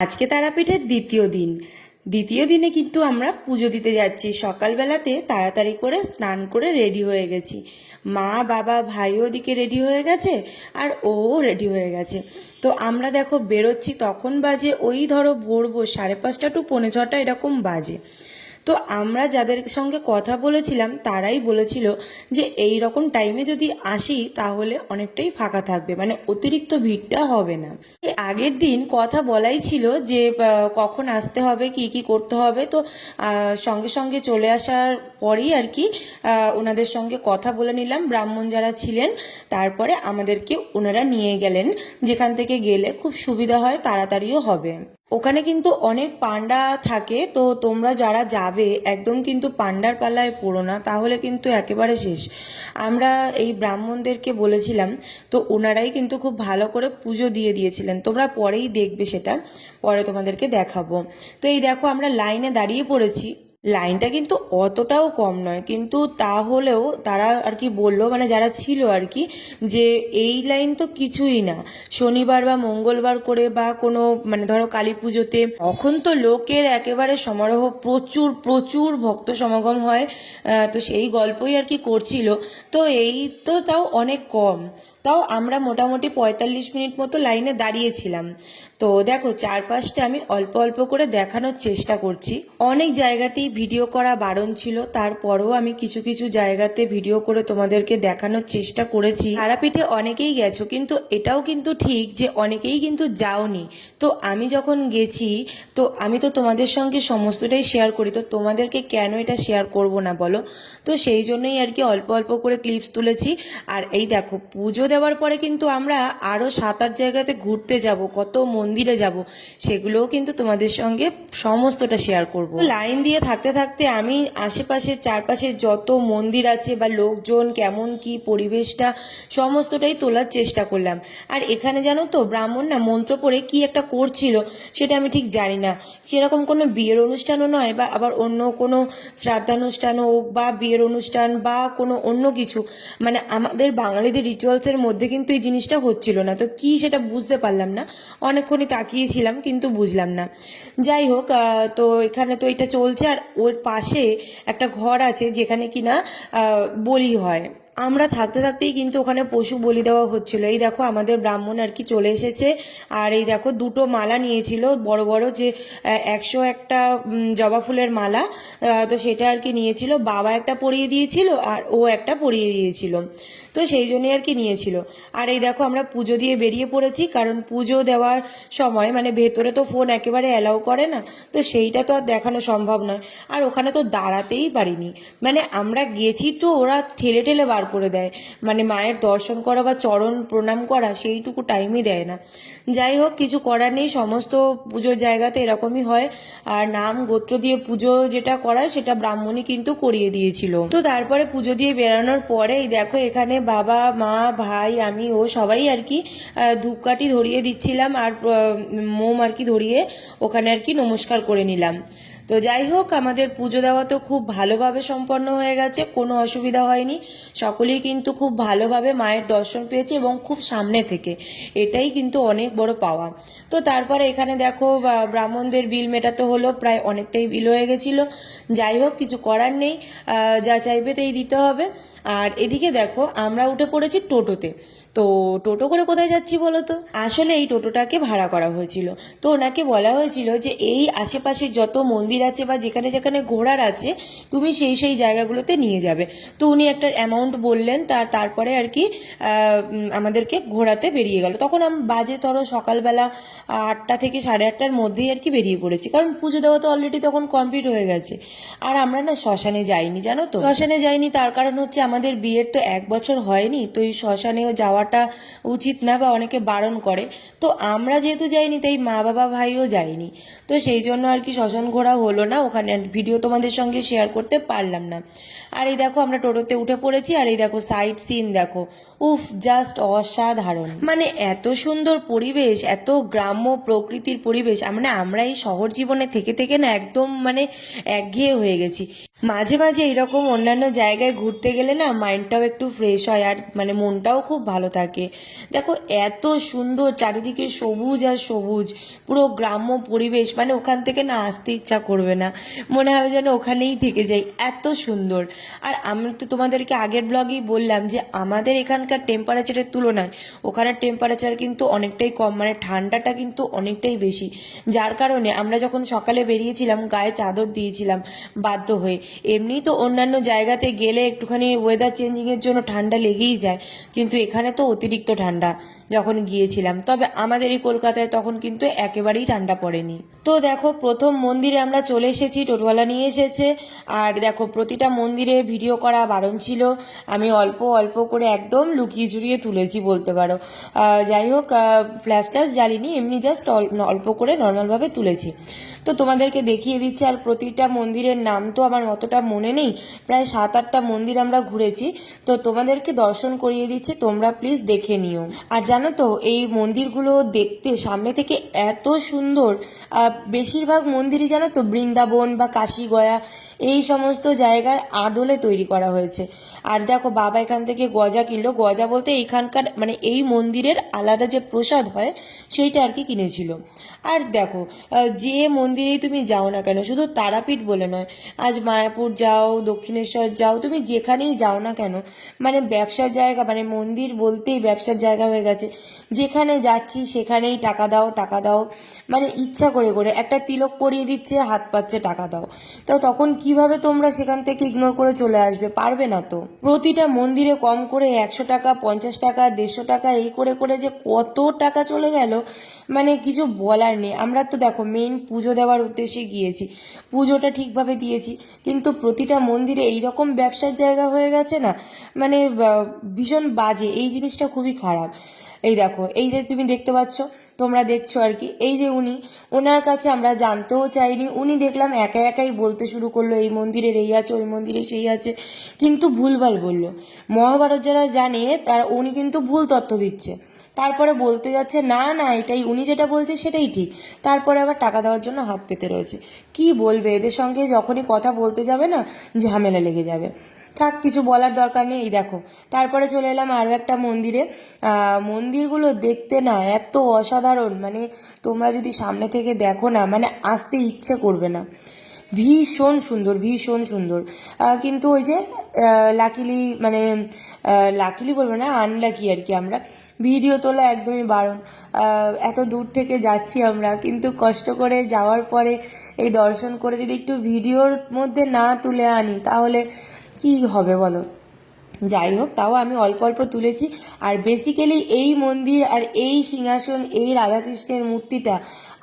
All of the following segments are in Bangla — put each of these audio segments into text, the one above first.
আজকে তারাপীঠের দ্বিতীয় দিন। দ্বিতীয় দিনে কিন্তু আমরা পুজো দিতে যাচ্ছি। সকালবেলাতে তাড়াতাড়ি করে স্নান করে রেডি হয়ে গেছি। মা, বাবা, ভাই ওদিকে রেডি হয়ে গেছে আর ও রেডি হয়ে গেছে। তো আমরা দেখো বেরোচ্ছি, তখন বাজে ওই ধরো ভোর ভোর, সাড়ে পাঁচটা টু পৌনে ছটা এরকম বাজে। তো আমরা যাদের সঙ্গে কথা বলেছিলাম, তারাই বলেছিল যে এই রকম টাইমে যদি আসি, তাহলে অনেকটাই ফাঁকা থাকবে মানে অতিরিক্ত ভিড়টা হবে না। আগের দিন কথা বলাই ছিল যে কখন আসতে হবে, কি কি করতে হবে, তো সঙ্গে সঙ্গে চলে আসার পরেই আর কি ওনাদের সঙ্গে কথা বলে নিলাম। ব্রাহ্মণ যারা ছিলেন, তারপরে আমাদেরকে ওনারা নিয়ে গেলেন। যেখান থেকে গেলে খুব সুবিধা হয়, তাড়াতাড়িও হবে। ওখানে কিন্তু অনেক পান্ডা থাকে, তো তোমরা যারা যাবে, একদম কিন্তু পান্ডার পাল্লায় পড়ো না, তাহলে কিন্তু একেবারে শেষ। আমরা এই ব্রাহ্মণদেরকে বলেছিলাম, তো ওনারাই কিন্তু খুব ভালো করে পুজো দিয়ে দিয়েছিলেন। তোমরা পরেই দেখবে সেটা, পরে তোমাদেরকে দেখাবো। তো এই দেখো, আমরা লাইনে দাঁড়িয়ে পড়েছি। লাইনটা কিন্তু অতটাও কম নয়। কিন্তু তাহলেও তারা আর কি বলল মানে যারা ছিল আর কি, যে এই লাইন তো কিছুই না। শনিবার বা মঙ্গলবার করে বা কোনো মানে ধরো কালী পুজোতে, তখন তো লোকের একেবারে সমারোহ প্রচুর প্রচুর ভক্ত সমাগম হয়। তো সেই গল্পই আর কি করছিল। তো এই তো তাও অনেক কম। তাও আমরা মোটামুটি পঁয়তাল্লিশ মিনিট মতো লাইনে দাঁড়িয়েছিলাম। তো দেখো, চারপাশটা আমি অল্প অল্প করে দেখানোর চেষ্টা করছি। অনেক জায়গাতেই ভিডিও করা বারণ ছিল, তারপরেও আমি কিছু কিছু জায়গাতে ভিডিও করে তোমাদেরকে দেখানোর চেষ্টা করেছি। তারাপীঠে অনেকেই গেছো, কিন্তু এটাও কিন্তু ঠিক যে অনেকেই কিন্তু যাওনি। তো আমি যখন গেছি, তো আমি তো তোমাদের সঙ্গে সমস্তটাই শেয়ার করি, তো তোমাদেরকে কেন এটা শেয়ার করব না বলো? তো সেই জন্যই আর কি অল্প অল্প করে ক্লিপস তুলেছি। আর এই দেখো, পুজো দেওয়ার পরে কিন্তু আমরা আরও সাত আট জায়গাতে ঘুরতে যাব, কত মন্দিরে যাব, সেগুলোও কিন্তু তোমাদের সঙ্গে সমস্তটা শেয়ার করব। লাইন দিয়ে থাকতে থাকতে আমি আশেপাশের চারপাশে যত মন্দির আছে বা লোকজন, কেমন কি পরিবেশটা, সমস্তটাই তোলার চেষ্টা করলাম। আর এখানে জানো তো, ব্রাহ্মণ না মন্ত্র পড়ে কি একটা করছিল, সেটা আমি ঠিক জানি না। সেরকম কোনো বিয়ের অনুষ্ঠানও নয় বা আবার অন্য কোনো শ্রাদ্ধানুষ্ঠান হোক বা বিয়ের অনুষ্ঠান বা কোনো অন্য কিছু। মানে আমাদের বাঙালিদের রিচুয়ালসের মধ্যে কিন্তু এই জিনিসটা হচ্ছিল না। তো কি সেটা বুঝতে পারলাম না। অনেকক্ষণই তাকিয়েছিলাম, কিন্তু বুঝলাম না। যাই হোক তো এখানে তো এটা চলছে, আর ওর পাশে একটা ঘর আছে যেখানে কিনা বলি হয়। আমরা থাকতে থাকতেই কিন্তু ওখানে পশু বলি দেওয়া হচ্ছিল। এই দেখো আমাদের ব্রাহ্মণ আর কি চলে এসেছে, আর এই দেখো দুটো মালা নিয়েছিল, বড় বড় যে একশো একটা জবা ফুলের মালা তো সেটা আর কি নিয়েছিল। বাবা একটা পরিয়ে দিয়েছিল, আর ও একটা পরিয়ে দিয়েছিল। তো সেই জন্যই আর কি নিয়েছিল। আর এই দেখো আমরা পুজো দিয়ে বেরিয়ে পড়েছি, কারণ পুজো দেওয়ার সময় মানে ভেতরে তো ফোন একেবারে অ্যালাউ করে না, তো সেইটা তো আর দেখানো সম্ভব নয়। আর ওখানে তো দাঁড়াতেই পারিনি। মানে আমরা গেছি তো ওরা ঠেলে ঠেলে বার করে দেয়। মানে মায়ের দর্শন করা বা চরণ প্রণাম করা সেইটুকু টাইমই দেয় না। যাই হোক, কিছু করার নেই, সমস্ত পুজোর জায়গাতে এরকমই হয়। আর নাম গোত্র দিয়ে পুজো যেটা করার সেটা ব্রাহ্মণই কিন্তু করিয়ে দিয়েছিল। তো তারপরে পুজো দিয়ে বেরানোর পরে এই দেখো এখানে বাবা, মা, ভাই, আমি, ও সবাই আর কি ধূপকাঠি ধরিয়ে দিচ্ছিলাম আর মোম আর কি ধরিয়ে ওখানে আর কি নমস্কার করে নিলাম। তো যাই হোক, আমাদের পুজো দেওয়া তো খুব ভালোভাবে সম্পন্ন হয়ে গেছে, কোনো অসুবিধা হয়নি। সকলেই কিন্তু খুব ভালোভাবে মায়ের দর্শন পেয়েছে এবং খুব সামনে থেকে। এটাই কিন্তু অনেক বড় পাওয়া। তো তারপরে এখানে দেখো ব্রাহ্মণদের বিল মেটাতে হলো, প্রায় অনেকটাই বিল হয়ে গেছিল। যাই হোক, কিছু করার নেই যা চাইবে তাই দিতে হবে। আর এদিকে দেখো, আমরা উঠে পড়েছি টোটোতে। তো টোটো করে কোথায় যাচ্ছি বলো তো আসলে এই টোটোটাকে ভাড়া করা হয়েছিল। তো ওনাকে বলা হয়েছিল যে এই আশেপাশে যত মন্দির আছে বা যেখানে যেখানে ঘোরার আছে, তুমি সেই সেই জায়গাগুলোতে নিয়ে যাবে। তো উনি একটা অ্যামাউন্ট বললেন, তার তারপরে আর কি আমাদেরকে ঘোরাতে বেরিয়ে গেল। তখন আমি, বাজে ধরো সকালবেলা আটটা থেকে সাড়ে আটটার মধ্যেই আর কি বেরিয়ে পড়েছি। কারণ পুজো দেওয়া তো অলরেডি তখন কমপ্লিট হয়ে গেছে। আর আমরা না শ্মশানে যাইনি, জানো তো? শ্মশানে যাইনি, তার কারণ হচ্ছে আমাদের বিয়ের তো এক বছর হয়নি। তো এই শ্মশানেও যাওয়াটা উচিত না বা অনেকে বারণ করে। তো আমরা যেহেতু যাইনি, তাই মা বাবা ভাইও যায়নি। তো সেই জন্য আর কি শ্মশান ঘোরা হলো না, ওখানে ভিডিও তোমাদের সঙ্গে শেয়ার করতে পারলাম না। আর এই দেখো আমরা টোটোতে উঠে পড়েছি, আর এই দেখো সাইড সিন দেখো। উফ জাস্ট অসাধারণ। মানে এত সুন্দর পরিবেশ, এত গ্রাম্য প্রকৃতির পরিবেশ মানে আমরা এই শহর জীবনে থেকে থেকে না একদম মানে একঘেয়ে হয়ে গেছি। মাঝে মাঝে এরকম অন্যান্য জায়গায় ঘুরতে গেলে না মাইন্ডটাও একটু ফ্রেশ হয়, আর মানে মনটাও খুব ভালো থাকে। দেখো, এত সুন্দর চারিদিকে সবুজ আর সবুজ, পুরো গ্রাম্য পরিবেশ মানে ওখান থেকে না আসতে ইচ্ছা করবে না। মনে হবে যেন ওখানেই থেকে যাই, এত সুন্দর। আর আমি তো তোমাদেরকে আগের ব্লগেই বললাম যে, আমাদের এখানকার টেম্পারেচারের তুলনায় ওখানের টেম্পারেচার কিন্তু অনেকটাই কম মানে ঠান্ডাটা কিন্তু অনেকটাই বেশি। যার কারণে আমরা যখন সকালে বেরিয়েছিলাম, গায়ে চাদর দিয়েছিলাম, বাধ্য হয়ে। এমনি তো অন্যান্য জায়গাতে গেলে একটুখানি ওয়েদার চেঞ্জিংয়ের জন্য ঠান্ডা লেগেই যায়। কিন্তু এখানে অতিরিক্ত ঠান্ডা। যখন গিয়েছিলাম, তবে আমাদের এই কলকাতায় তখন কিন্তু একেবারেই ঠান্ডা পড়েনি। তো দেখো, প্রথম মন্দিরে আমরা চলে এসেছি, টোটোওয়ালা নিয়ে এসেছে। আর দেখো, প্রতিটা মন্দিরে ভিডিও করা বারণ ছিল। আমি অল্প অল্প করে একদম লুকিয়ে ঝুড়িয়ে তুলেছি বলতে পারো। যাই হোক ফ্ল্যাশ ট্যাশ জ্বালিনি, এমনি জাস্ট অল্প করে নর্মালভাবে তুলেছি। তো তোমাদেরকে দেখিয়ে দিচ্ছি, আর প্রতিটা মন্দিরের নাম তো আমার অতটা মনে নেই। প্রায় সাত আটটা মন্দির আমরা ঘুরেছি। তো তোমাদেরকে দর্শন করিয়ে দিচ্ছি, তোমরা প্লিজ দেখে নিও। আর জানো তো, এই মন্দিরগুলো দেখতে সামনে থেকে এত সুন্দর। বেশিরভাগ মন্দিরই জানো তো বৃন্দাবন বা কাশি গয়া এই সমস্ত জায়গার আদলে তৈরি করা হয়েছে। আর দেখো, বাবা এখান থেকে গজা কিনলো। গজা বলতে এইখানকার মানে এই মন্দিরের আলাদা যে প্রসাদ হয়, সেইটা আর কি কিনেছিল। আর দেখো যে মন্দিরেই তুমি যাও না কেন, শুধু তারাপীঠ বলে নয়, আজ মায়াপুর যাও, দক্ষিণেশ্বর যাও, তুমি যেখানেই যাও না কেন মানে ব্যবসার জায়গা মানে মন্দির বলতেই ব্যবসার জায়গা হয়ে গেছে। যেখানে যাচ্ছি সেখানেই টাকা দাও টাকা দাও মানে ইচ্ছা করে করে, একটা তিলক পরিয়ে দিচ্ছে, হাত পাচ্ছে টাকা দাও। তো তখন কীভাবে তোমরা সেখান থেকে ইগনোর করে চলে আসবে? পারবে না তো। প্রতিটা মন্দিরে কম করে একশো টাকা, পঞ্চাশ টাকা, দেড়শো টাকা, এই করে করে যে কত টাকা চলে গেল মানে কিছু বলার নেই। আমরা তো দেখো মেন পুজো দেওয়ার উদ্দেশ্যে গিয়েছি। পুজোটা ঠিকভাবে দিয়েছি, কিন্তু প্রতিটা মন্দিরে এইরকম ব্যবসার জায়গা হয়ে গেছে না মানে ভীষণ বাজে। এই জিনিসটা খুবই খারাপ। এই দেখো, এই যে তুমি দেখতে পাচ্ছ তোমরা দেখছ আর কি। এই যে উনি ওনার কাছে আমরা জানতেও চাইনি। উনি দেখলাম একা একাই বলতে শুরু করল, এই মন্দিরের এই আছে, ওই মন্দিরে সেই আছে। কিন্তু ভুলভাল বলল। মহাভারত যারা জানে, তারা, উনি কিন্তু ভুল তথ্য দিচ্ছে। তারপরে বলতে যাচ্ছে, না না, এটাই, উনি যেটা বলছে সেটাই ঠিক। তারপরে আবার টাকা দেওয়ার জন্য হাত পেতে রয়েছে। কি বলবে? এদের সঙ্গে যখনই কথা বলতে যাবে না, ঝামেলা লেগে যাবে। থাক, কিছু বলার দরকার নেই, এই দেখো। তারপরে চলে এলাম আরও একটা মন্দিরে। মন্দিরগুলো দেখতে না এত অসাধারণ মানে তোমরা যদি সামনে থেকে দেখো না মানে আসতে ইচ্ছে করবে না। ভীষণ সুন্দর ভীষণ সুন্দর। কিন্তু ওই যে লাকিলি মানে লাকিলি বলব না আনলাকি আর কি আমরা। ভিডিও তোলা একদমই বারণ। এত দূর থেকে যাচ্ছি আমরা, কিন্তু কষ্ট করে যাওয়ার পরে এই দর্শন করে যদি একটু ভিডিওর মধ্যে না তুলে আনি, তাহলে কি হবে বলো? যাই হোক, তাও আমি অল্প অল্প তুলেছি। আর বেসিক্যালি এই মন্দির আর এই সিংহাসন, এই রাধাকৃষ্ণের মূর্তিটা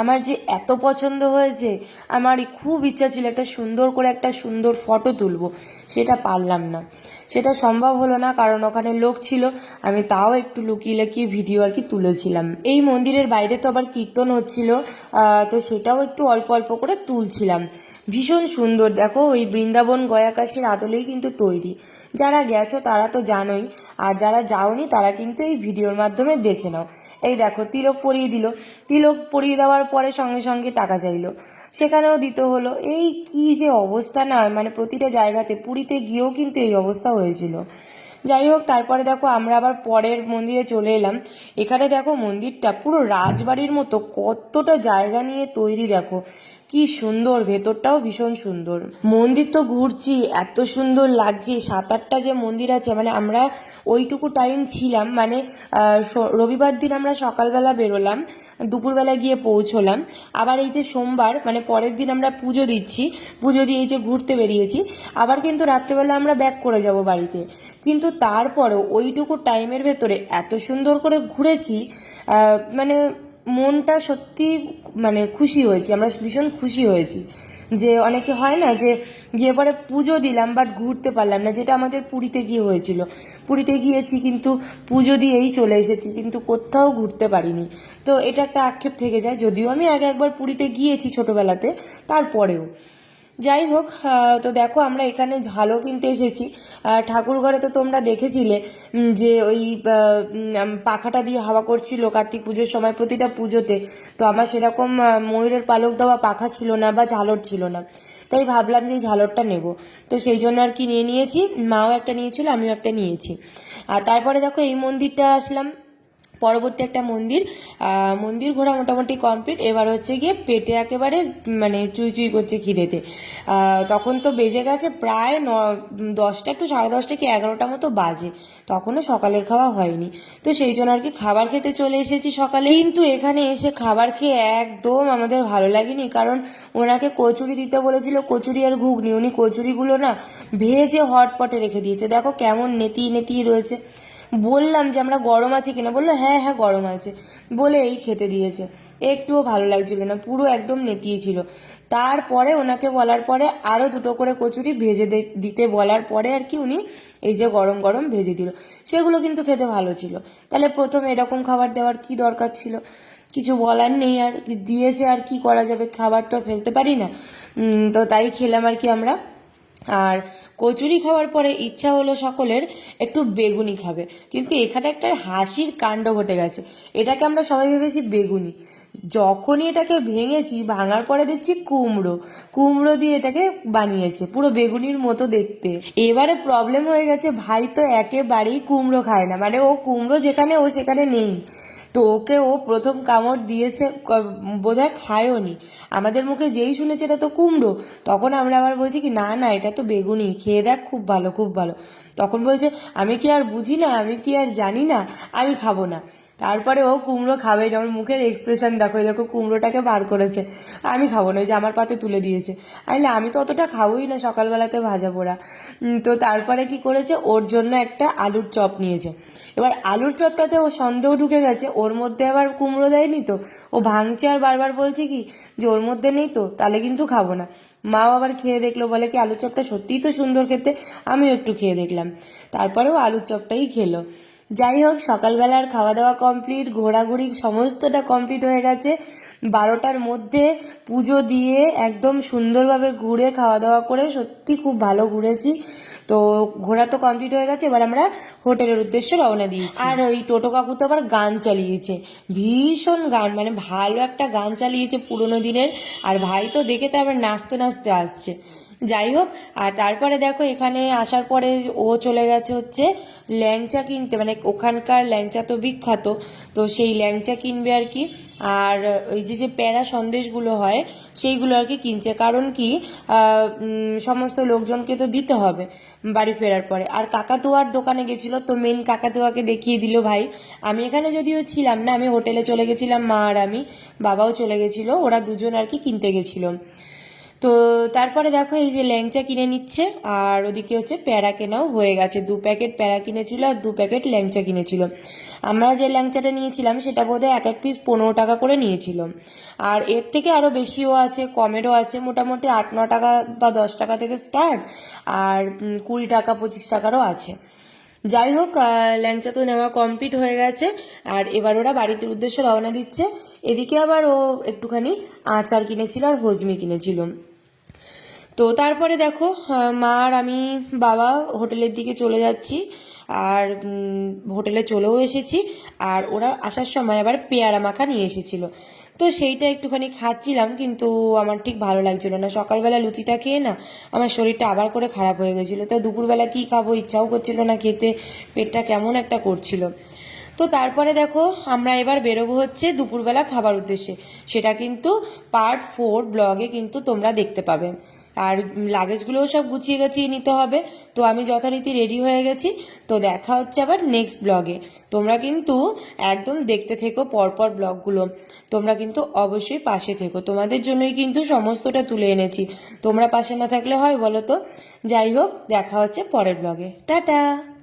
আমার যে এত পছন্দ হয়েছে, আমার খুব ইচ্ছা ছিল একটা সুন্দর করে একটা সুন্দর ফটো তুলবো। সেটা পারলাম না। সেটা সম্ভব হলো না, কারণ ওখানে লোক ছিল। আমি তাও একটু লুকিয়ে লুকিয়ে ভিডিও আর কি তুলেছিলাম। এই মন্দিরের বাইরে তো আবার কীর্তন হচ্ছিল তো সেটাও একটু অল্প অল্প করে তুলছিলাম। ভীষণ সুন্দর। দেখো, ওই বৃন্দাবন গয়াকাশের আদলেই কিন্তু তৈরি। যারা গেছো, তারা তো জানোই। আর যারা যাওনি, তারা কিন্তু এই ভিডিওর মাধ্যমে দেখে নাও। এই দেখো, তিলক পরিয়ে দিল। তিলক পরিয়ে দেওয়ার পরে সঙ্গে সঙ্গে টাকা চাইলো। সেখানেও দিতে হলো। এই কি যে অবস্থা না মানে প্রতিটা জায়গাতে, পুরীতে গিয়েও কিন্তু এই অবস্থা হয়েছিল। যাই হোক, তারপরে দেখো, আমরা আবার পরের মন্দিরে চলে এলাম। এখানে দেখো, মন্দিরটা পুরো রাজবাড়ির মতো, কতটা জায়গা নিয়ে তৈরি দেখো। কি সুন্দর, ভেতরটাও ভীষণ সুন্দর। মন্দির তো ঘুরছি, এত সুন্দর লাগছে সাত আটটা যে মন্দির আছে মানে আমরা ওইটুকু টাইম ছিলাম মানে রবিবার দিন আমরা সকালবেলা বেরোলাম, দুপুরবেলা গিয়ে পৌঁছলাম। আবার এই যে সোমবার মানে পরের দিন আমরা পুজো দিচ্ছি, পুজো দিয়ে এই যে ঘুরতে বেরিয়েছি, আবার কিন্তু রাত্রেবেলা আমরা ব্যাক করে যাব বাড়িতে। কিন্তু তারপরেও ওইটুকু টাইমের ভেতরে এত সুন্দর করে ঘুরেছি মানে মনটা সত্যি মানে খুশি হয়েছি, আমরা ভীষণ খুশি হয়েছি। যে অনেকে হয় না যে গিয়ে পরে পুজো দিলাম বাট ঘুরতে পারলাম না, যেটা আমাদের পুরীতে গিয়ে হয়েছিল। পুরীতে গিয়েছি কিন্তু পুজো দিয়েই চলে এসেছি, কিন্তু কোথাও ঘুরতে পারিনি। তো এটা একটা আক্ষেপ থেকে যায়, যদিও আমি আগে একবার পুরীতে গিয়েছি ছোটোবেলাতে, তারপরেও। যাই হোক তো দেখো আমরা এখানে ঝালও কিনতে এসেছি। আর ঠাকুর ঘরে তো তোমরা দেখেছিলে যে ওই পাখাটা দিয়ে হাওয়া করছিল কার্তিক পুজোর সময় প্রতিটা পুজোতে। তো আমার সেরকম ময়ূরের পালক দেওয়া পাখা ছিল না বা ঝালর ছিল না। তাই ভাবলাম যে এই ঝালরটা নেব। তো সেই জন্য আর কি নিয়ে নিয়েছি। মাও একটা নিয়েছিল, আমিও একটা নিয়েছি। আর তারপরে দেখো এই মন্দিরটা আসলাম। পরবর্তী একটা মন্দির মন্দির ঘোরা মোটামুটি কমপ্লিট এবার হচ্ছে গিয়ে পেটে একেবারে মানে চুই চুই করছে খিদেতে। তখন তো বেজে গেছে প্রায় ন দশটা একটু সাড়ে দশটা কি এগারোটা মতো বাজে। তখনও সকালের খাওয়া হয়নি। তো সেই জন্য আর কি খাবার খেতে চলে এসেছি সকালে। কিন্তু এখানে এসে খাবার খেয়ে একদম আমাদের ভালো লাগেনি। কারণ ওনাকে কচুরি দিতে বলেছিল, কচুরি আর ঘুগনি। উনি কচুরিগুলো না ভেজে হটপটে রেখে দিয়েছে। দেখো কেমন নেতি নেতিয়ে রয়েছে। বললাম যে আমরা গরম আছে কিনা, বলল হ্যাঁ হ্যাঁ গরম আছে। বলে এই খেতে দিয়েছে। একটুও ভালো লাগছিল না, পুরো একদম নেতিয়ে ছিল। তারপরে ওনাকে বলার পরে আরও দুটো করে কচুরি ভেজে দিতে বলার পরে আর কি উনি এই যে গরম গরম ভেজে দিল। সেগুলো কিন্তু খেতে ভালো ছিল। তাহলে প্রথম এরকম খাবার দেওয়ার কি দরকার ছিল? কিছু বলার নেই আর দিয়েছে আর কি করা যাবে? খাবার তো ফেলতে পারি না। তো তাই খেলাম আর কি আমরা। আর কচুরি খাওয়ার পরে ইচ্ছা হলো সকলের একটু বেগুনি খাবে। কিন্তু এখানে একটা হাসির কাণ্ড ঘটে গেছে। এটাকে আমরা সবাই ভেবেছি বেগুনি। যখনই এটাকে ভেঙেছি, ভাঙার পরে দেখছি কুমড়ো। কুমড়ো দিয়ে এটাকে বানিয়েছে, পুরো বেগুনির মতো দেখতে। এবারে প্রবলেম হয়ে গেছে, ভাই তো একেবারেই কুমড়ো খায় না। মানে ও কুমড়ো যেখানে, ও সেখানে নেই। তো ওকে ও প্রথম কামড় দিয়েছে বোধ হয় খায়ও নি। আমাদের মুখে যেই শুনেছে এটা তো কুমড়ো, তখন আমরা আবার বলছি কি, না না, এটা তো বেগুনি, খেয়ে দেখ খুব ভালো খুব ভালো। তখন বলছে, আমি কি আর বুঝি না, আমি কি আর জানি না, আমি খাব না। তারপরে ও কুমড়ো খাবে না ওর মুখের এক্সপ্রেশন দেখো দেখো কুমড়োটাকে বার করেছে। আমি খাব না যে আমার পাতে তুলে দিয়েছে। আইলে আমি তো অতটা খাবোই না, সকালবেলাতে ভাজা পোড়া। তো তারপরে কি করেছে, ওর জন্য একটা আলুর চপ নিয়েছে। এবার আলুর চপটাতে ও সন্দেহ ঢুকে গেছে, ওর মধ্যে আবার কুমড়ো দেয়নি তো? ও ভাঙছে আর বারবার বলছে কি, যে ওর মধ্যে নেই তো, তাহলে কিন্তু খাব না। মাও আবার খেয়ে দেখল, বলে কি, আলুর চপটা সত্যিই তো সুন্দর খেতে। আমিও একটু খেয়ে দেখলাম। তারপরেও আলুর চপটাই খেলো। যাই হোক, সকালবেলার খাওয়া দাওয়া কমপ্লিট ঘোরাঘুরি সমস্তটা কমপ্লিট হয়ে গেছে। বারোটার মধ্যে পুজো দিয়ে একদম সুন্দরভাবে ঘুরে খাওয়া দাওয়া করে সত্যি খুব ভালো ঘুরেছি। তো ঘোরা তো কমপ্লিট হয়ে গেছে, এবার আমরা হোটেলের উদ্দেশ্যে রওনা দিয়েছি। আর ওই টোটো কাকু তো আবার গান চালিয়েছে। ভীষণ গান মানে ভালো একটা গান চালিয়েছে পুরোনো দিনের। আর ভাই তো দেখে তো আবার নাচতে নাচতে আসছে। যাই হোক, আর তারপরে দেখো এখানে আসার পরে ও চলে গেছে হচ্ছে ল্যাংচা কিনতে মানে ওখানকার ল্যাংচা তো বিখ্যাত, তো সেই ল্যাংচা কিনবে আর কি। আর ওই যে যে প্যারা সন্দেশগুলো হয়, সেইগুলো আর কি কিনছে। কারণ কি সমস্ত লোকজনকে তো দিতে হবে বাড়ি ফেরার পরে। আর কাকাতুয়ার দোকানে গেছিল, তো মেন কাকাতুয়াকে দেখিয়ে দিল, ভাই, আমি এখানে যদিও ছিলাম না, আমি হোটেলে চলে গেছিলাম, মা আর আমি, বাবাও চলে গেছিল, ওরা দুজন আর কি কিনতে গেছিল। তো তারপরে দেখো এই যে ল্যাংচা কিনে নিচ্ছে, আর ওদিকে হচ্ছে প্যারা কেনাও হয়ে গেছে। দু প্যাকেট প্যারা কিনেছিল আর দু প্যাকেট ল্যাংচা কিনেছিল। আমরা যে ল্যাংচাটা নিয়েছিলাম, সেটা বোধহয় এক এক পিস পনেরো টাকা করে নিয়েছিল। আর এর থেকে আরও বেশিও আছে, কমেরও আছে, মোটামুটি আট, ন টাকা বা দশ টাকা থেকে স্টার্ট আর কুড়ি টাকা, পঁচিশ টাকারও আছে। যাই হোক ল্যাংচা তো নেওয়া কমপ্লিট হয়ে গেছে, আর এবার ওরা বাড়িতে উদ্দেশ্যে রওনা দিচ্ছে। এদিকে আবার ও একটুখানি আচার কিনেছিল আর হজমি কিনেছিল। তো তারপরে দেখো মা আর আমি বাবা হোটেলের দিকে চলে যাচ্ছি। আর হোটেলে চলেও এসেছি। আর ওরা আসার সময় আবার পেয়ারা মাখা নিয়ে এসেছিল। তো সেইটা একটুখানি খাচ্ছিলাম, কিন্তু আমার ঠিক ভালো লাগছিল না। সকালবেলা লুচিটা খেয়ে না আমার শরীরটা আবার করে খারাপ হয়ে গেছিল। তো দুপুরবেলা কি খাব ইচ্ছাও করছিল না খেতে, পেটটা কেমন একটা করছিল। তো তারপরে দেখো, আমরা এবার বেরোবো হচ্ছে দুপুরবেলা খাবার উদ্দেশ্যে। সেটা কিন্তু পার্ট ফোর ব্লগে কিন্তু তোমরা দেখতে পাবে। আর লাগেজগুলোও সব গুছিয়ে গাছিয়ে নিতে হবে। তো আমি যথারীতি রেডি হয়ে গেছি। তো দেখা হচ্ছে আবার নেক্সট ব্লগে তোমরা কিন্তু একদম দেখতে থেকো পরপর ব্লগগুলো তোমরা কিন্তু অবশ্যই পাশে থেকো। তোমাদের জন্যই কিন্তু সমস্তটা তুলে এনেছি। তোমরা পাশে না থাকলে হয় বলো তো? যাই হোক, দেখা হচ্ছে পরের ব্লগে টাটা!